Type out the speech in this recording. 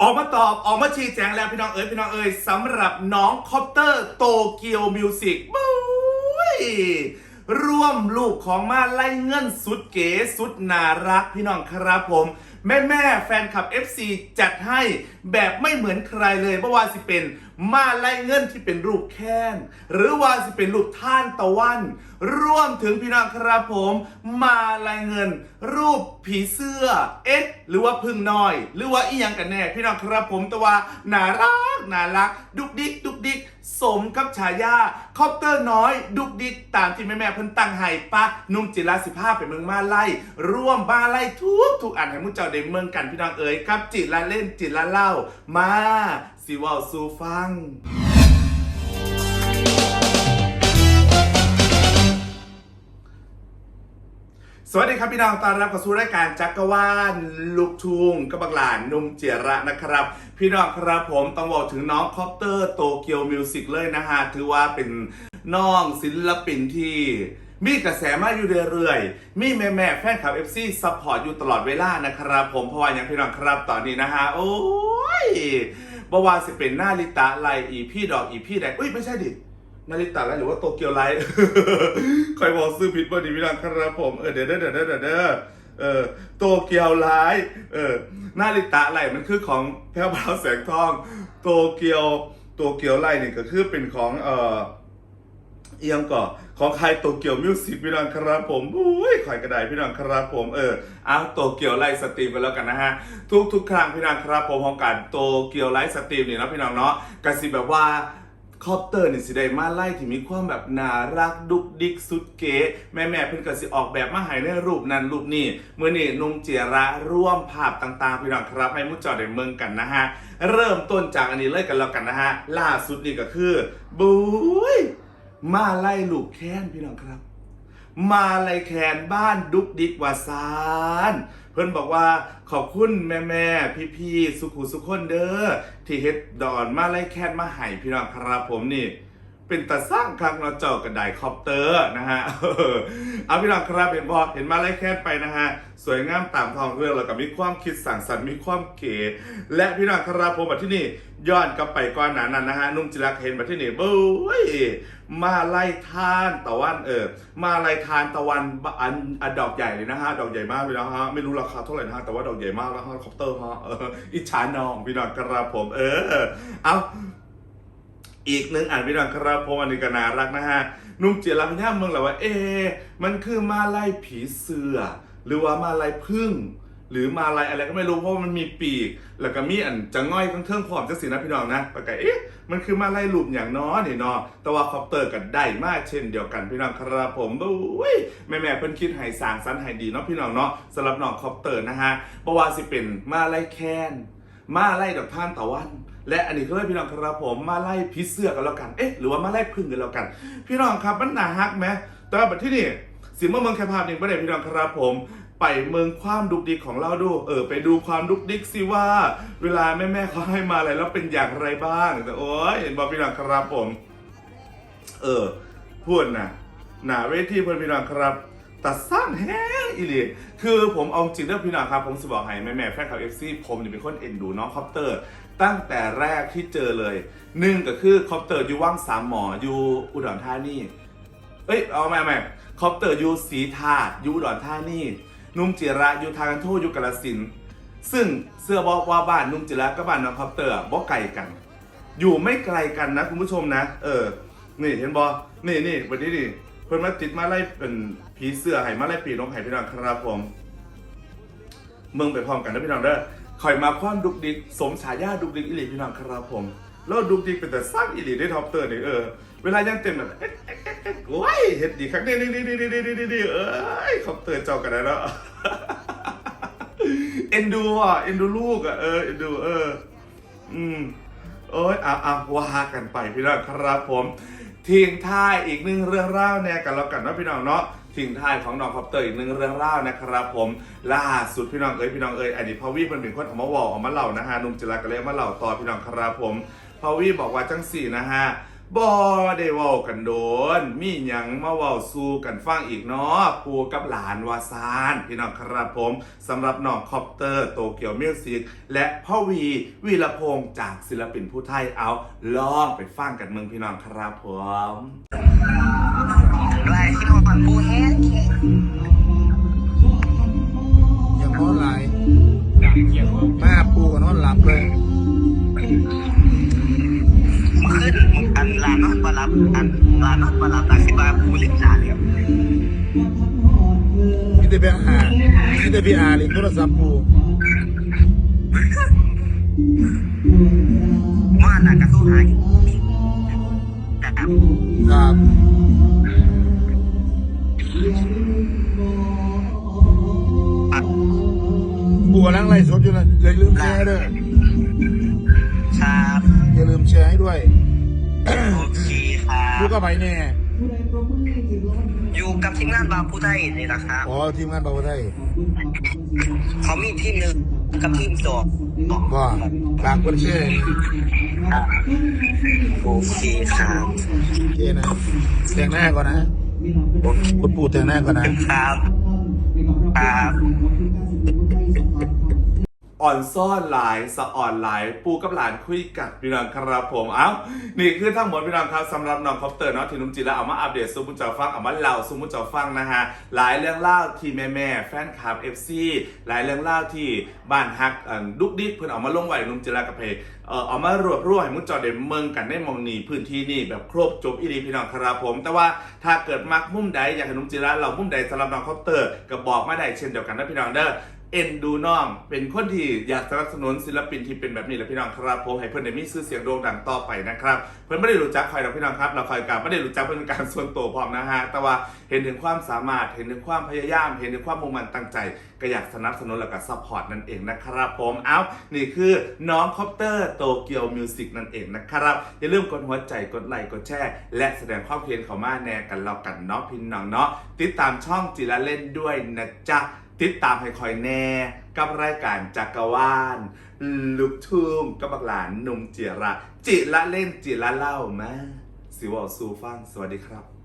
ออกมาตอบออกมาชี้แจงแล้วพี่น้องเอ๋ยพี่น้องเอ๋ยสำหรับน้องคอปเตอร์โตเกียวมิวสิกบุ้ยร่วมลูกของมาไล่เงินสุดเก๋สุดน่ารักพี่น้องครับผม แม่แม่แฟนคลับ FC จัดให้แบบไม่เหมือนใครเลยเพราะว่าสิเป็นมาไล่เงินที่เป็นรูปแค้นหรือว่าสิเป็นรูปท่านตะวันร่วมถึงพี่น้องครับผม มาลายเงิน รูปผีเสื้อ เอ๊ะ หรือว่าพึ่งน้อย หรือว่าอีหยังกันแน่ พี่น้องครับผมแต่ว่าน่ารักน่ารัก ดุกดิกดุกดิกสมกับฉายาคอปเตอร์น้อย ดุกดิกตามที่แม่แม่เพิ่นตั้งให้ปะนุ่มจิราสิภาพไปเมืองมาไล่ ร่วมมาไล่ทุกทุกอันให้มุเจ้าได้เมืองกันพี่น้องเอ๋ยครับจิละเล่นจิละเล่า มาสิว่าสูฟัง วัสดีครับพี่น้องต้อนรับเข้าสู่รายการจักรวาลลูกทุ่งกับบักหลานนุ่มเจียระนะครับ พี่น้องครับผมต้องบอกถึงน้องคอปเตอร์โตเกียวมิวสิกเลยนะฮะถือว่าเป็นน้องศิลปินที่มีกระแสมากอยู่เรื่อยๆ มีแม่แม่แฟนคลับ FC ซัพพอร์ตอยู่ตลอดเวลานะครับ ผมเพราะว่าอย่างพี่น้องครับตอนนี้นะฮะโอ้ยบว่าสิเป็นหน้าลิตาไลอีพี่ดอกอีพี่แดงอุ้ยไม่ใช่ดิ นาริตะไลท์หรือว่าโตเกียวไลท์ คอยบอกซื้อผิดพอดีพี่น้องครับผม เออเดี๋ยวเด้อเดี๋ยวเด้อเดี๋ยวเด้อเออโตเกียวไลท์เออนาริตะไลท์มันคือของแพ้วพราวแสงทอง โตเกียวโตเกียวไลท์นี่ก็คือเป็นของเอ่อเอียงก่อของใครโตเกียวมิวสิกพี่น้องครับผมอุ้ยคอยกระไดพี่น้องครับผมเออเอาโตเกียวไลฟ์สตรีมไปแล้วกันนะฮะ ทุกทุกครั้งพี่น้องครับผมของการโตเกียวไลฟ์สตรีมเนี่เนะพี่น้องเนาะกระสิแบบว่า คอปเตอร์นี่สิได้มาไล่ที่มีความแบบน่ารักดุกดิกสุดเก๋แม่แม่เพิ่นก็สิออกแบบมาให้ในรูปนั้นรูปนี้เมื่อนี่นุ่มเจียระร่วมภาพต่างๆพี่น้องครับให้มุจจอดในเมืองกันนะฮะ เริ่มต้นจากอันนี้เลยกันแล้วกันนะฮะ ล่าสุดนี่ก็คือบุ้ยมาไล่ลูกแค้นพี่น้องครับ มาไล่แคนบ้านดุกดิกวาซานเพื่อนบอกว่าขอบคุณแม่แม่พี่พี่สุขุสุขคนเด้อที่เฮ็ดดอนมาไล่แคนมาให้พี่น้องครับผมนี่ เป็นตาสร้างครั้งเราเจากับไดคอปเตอร์นะฮะเอาพี่น้องครับเห็นบอเห็นมาไล่แคนไปนะฮะ สวยงามตามทองเรื่องแล้วก็มีความคิดสั่งสรรค์มีความเก๋และพี่น้องครับผมมาที่นี่ย้อนกลับไปก่อนหนานั้นนะฮะนุ่มจิรักเห็นมาที่นี่บุ้ยมาไล่ทานตะวันเออมาไล่ทานตะวันอันอันดอกใหญ่เลยนะฮะดอกใหญ่มากเลยนะฮะไม่รู้ราคาเท่าไหร่นะฮะแต่ว่าดอกใหญ่มากแล้วฮะคอปเตอร์ฮะเอออิจฉาน้องพี่น้องครับผมเออเอา อีกหนึ่งอ่านพี่น้องครับผมอันนี้ก็น่ารักนะฮะนุ่มเจียรักย่าเมืองแหละว่า เอมันคือมาลายผีเสือ หรือว่ามาลายพึ่ง หรือมาลายอะไรก็ไม่รู้เพราะมันมีปีก แล้วก็มีอันจะง่อยทั้งเทิงพร้อมจังสินะพี่น้องนะปากไก่เอ๊ะมันคือมาลายหลุมอย่างน้อนี่เนาะแต่ว่าคอปเตอร์กันได้มากเช่นเดียวกันพี่น้องครับผมอุ้ยแม่แม่เพิ่นคิดให้สางสรรค์ให้ดีเนาะพี่น้องเนาะสำหรับน้องคอปเตอร์นะฮะเพราะว่าสิเป็นมาลายแคนมาไล่ดอกท่านตะวัน และอันนี้ก็เลยพี่น้องครับผมมาไล่พิษเสื้อกันแล้วกัน เอ๊ะหรือว่ามาไล่พึ่งกันแล้วกัน พี่น้องครับมันหนาฮักไหมแต่ว่าแบบที่นี่สิเมื่อเมืองแคภาพหนึ่งประเด็นพี่น้องครับผมไปเมืองความดุกดิกของเราดู เออ ไปดูความดุกดิกสิว่า เวลาแม่ๆเขาให้มาอะไรแล้วเป็นอย่างไรบ้างแต่โอ้ยเห็นบอกพี่น้องครับผม เออพูดนะหนาเวทีเพื่อนพี่น้องครับ ตัดสร้างแห้งอีหลีคือผมเอาจริงเรื่องพี่น้องครับ ผมสบอกให้แม่แม่แฟนคลับเอฟซีผมเนี่ยเป็นคนเอ็นดูน้องคอปเตอร์ ตั้งแต่แรกที่เจอเลยหนึ่งก็คือคอปเตอร์อยู่ว่างสามหมออยู่อุดรธานีเอ้ยเอาใหม่ใหม่คอปเตอร์อยู่สีธาตุอยู่อุดรธานีนุ่มจิระอยู่ทางกันทษอยู่กาลสินซึ่งเสื้อบอกว่าบ้านนุ่มจิระกับบ้านน้องคอปเตอร์บอกไกลกัน อยู่ไม่ไกลกันนะคุณผู้ชมนะ เออนี่เห็นบอนี่นี่วันนี้นี่ เพิ่นมาติดมาไล่เป็นผีเสื้อไห้มาไล่ปีนกไห้พี่น้องครับผมเมืองไปพร้อมกันนะพี่น้องเด้อคอยมาความดุกดิกสมฉายาดุกดิกอิลีพี่น้องครับผมแล้วดุกดิกเป็นแต่สร้างอิลีได้ท็อปเตอร์เนี่ยเออเวลายังเต็มแบบเอ๊ะเอ๊ะเอ๊ะเอ๊ะโอ้ยเฮ็ดดีครั้งนี้นี่นี่นี่นี่นี่นี่นี่เอ้ยท็อปเตอร์เจ้ากันแล้วเอ็นดูอะเอ็นดูลูกอะเออเอ็นดูเอออืมโอ้ยอาเอาว่ากันไปพี่น้องครับผม ทิ้งท้ายอีกหนึ่งเรื่องเล่าเนี่ยกันแล้วกันนะพี่น้องเนาะทิ้งท้ายของน้องคอปเตอร์อีกหนึ่งเรื่องเล่านะครับ ผมล่าสุดพี่น้องเอ้ยพี่น้องเอ้ยอดีตพาวีเป็นเป็นคนออกมาวอลออกมาเล่านะฮะนุ่มจิรักก็เลยมาเล่าต่อพี่น้องครับผมพาวีบอกว่าจังสี่นะฮะ บ่ได้เว้ากันโดน มีหยังมาเว้าสู่กันฟังอีกเนาะปู่กับหลานวาซานพี่น้องครับผมสำหรับน้องคอปเตอร์โตเกียวมิวสิกและพ่อวีวีรพงษ์จากศิลปินผู้ไทยเอาลองไปฟังกันเมืองพี่น้องครับผมลายที่นอนปูแห้งแข็งอย่าง ลานอนบารับลาสิบาปูลิมจาเนี่ยมีแต่ไปหามีแต่ไปอาเลินโทรศัพท์ปูว่าน่ะกระสู้หายแต่ครับครับปูกำลังไล่สดอยู่นะอย่าลืมแชร์ด้วยครับอย่าลืมแชร์ให้ด้วยโอเค ครัดูบก็ไปแน่อยู่กับทีมงานบางผู้ไทยนี่นะครับอ๋อทีมงานบาวไทยเขามีทีมหนึ่งกับทีมสองว่าฝากคนแชร์โอเคครับโอเคนะแต่งหน้าก่อนนะคุณปู่แต่งหน้าก่อนนะครับครับ อ่อนซ่อนหลายสะอ่อนหลาย ปูกับหลานคุยกับพี่น้องครับผมเอ้านี่คือทั้งหมดพี่น้องครับสำหรับน้องคอปเตอร์เนาะที่นุ่มจีแล้วเอามาอัปเดตซูมุจอฟังเอามาเล่าซูมุจอฟังนะฮะหลายเรื่องเล่าที่แม่แม่แฟนคลับ FC หลายเรื่องเล่าที่บ้านฮักดุกดิกเพื่อนเอามาลงไหวนุ่มจีแล้วกับเพเออเอามารวบรวมให้มุจอเดมเมืองกันได้มองนีพื้นที่นี่แบบครบจบอีดีพี่น้องครับผม แต่ว่าถ้าเกิดมักมุ่มใดอยากให้นุ่มจีแล้วเรามุ่มใดสำหรับน้องคอปเตอร์ก็บอกมาได้เช่นเดียวกันนะพี่น้องเด้อ เอ็นดูน้อง เป็นคนที่อยากสนับสนุนศิลปินที่เป็นแบบนี้แหละพี่น้องครับผมให้เพื่อนได้มีชื่อเสียงโด่งดังต่อไปนะครับ เพื่อนไม่ได้รู้จักใครหรอกพี่น้องครับ เราคอยกับไม่ได้รู้จักเป็นการส่วนตัวพร้อมนะฮะแต่ว่าเห็นถึงความสามารถเห็นถึงความพยายาม เห็นถึงความมุ่งมั่นตั้งใจก็อยากสนับสนุนแล้วก็ซัพพอร์ตนั่นเองนะครับผมเอ้านี่คือน้องคอปเตอร์โตเกียวมิวสิกนั่นเองนะครับ อย่าลืมกดหัวใจกดไลค์กดแชร์และแสดงความเพียรเขามาแน่กันเรากันเนาะพี่น้องเนาะติดตามช่องจิละเล่นด้วยนะจ๊ะ ติดตามให้คอยแน่กับรายการจักรวาลลูกทุ่งกับบักหลานหนุ่มเจียระ จิละเล่นจิละเล่ามาสิวอลซูฟังสวัสดีครับ